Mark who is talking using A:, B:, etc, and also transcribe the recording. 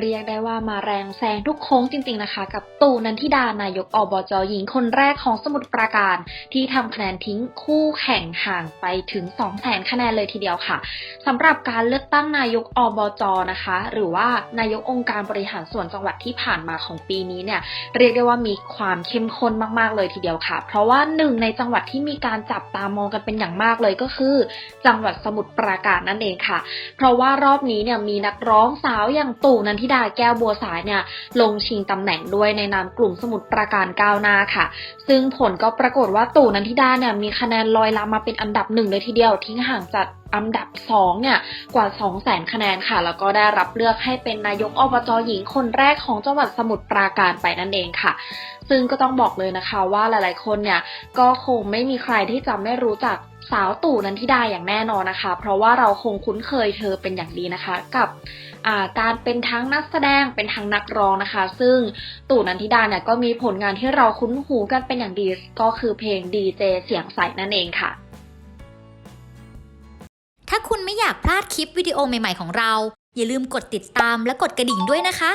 A: เรียกได้ว่ามาแรงแซงทุกโค้งจริง ๆนะคะ กับตู่นันทิดานายกอบจหญิงคนแรกของสมุทรปราการ ที่ทำคะแนนทิ้งคู่แข่งห่างไปถึง 2 0 0 0 0 0 คะแนนเลยทีเดียวค่ะสำหรับการเลือกตั้งนายกอบจนะคะ หรือว่านายกองค์การบริหารส่วนจังหวัดที่ผ่านมาของปีนี้เนี่ยเรียกได้ว่ามีความเข้มข้นมากๆเลยทีเดียวค่ะ เพราะว่าหนึ่งในจังหวัดที่มีการจับตามองกันเป็นอย่างมากเลยก็คือ จังหวัดสมุทรปราการนั่นเองค่ะ เพราะว่ารอบนี้เนี่ยมีนักร้องสาวอย่างตู่นันทิดาแก้วบัวสายเนี่ยลงชิงตำแหน่งด้วยในนามกลุ่มสมุทรปราการก้าวหน้าค่ะ ซึ่งผลก็ปรากฏว่าตู่นันทิดาเนี่ยมีคะแนนลอยลามาเป็นอันดับหนึ่งเลยทีเดียวทิ้งห่างจากอันดับสองเนี่ย กว่า 2 0 0แสนคะแนนค่ะ แล้วก็ได้รับเลือกให้เป็นนายกอบจหญิงคนแรกของจังหวัดสมุทรปราการไปนั่นเองค่ะ ซึ่งก็ต้องบอกเลยนะคะว่าหลายๆคนเนี่ย ก็คงไม่มีใครที่จะไม่รู้จักสาวตู่นันทิดาอย่างแน่นอนนะคะ เพราะว่าเราคงคุ้นเคยเธอเป็นอย่างดีนะคะ กับการเป็นทั้งนักแสดงเป็นทั้งนักร้องนะคะ ซึ่งตู่นันทิดาเนี่ยก็มีผลงานที่เราคุ้นหูกันเป็นอย่างดีก็คือเพลงดีเจเสียงใสนั่นเองค่ะ
B: ไม่อยากพลาดคลิปวิดีโอใหม่ ๆ ของเรา อย่าลืมกดติดตามและกดกระดิ่งด้วยนะคะ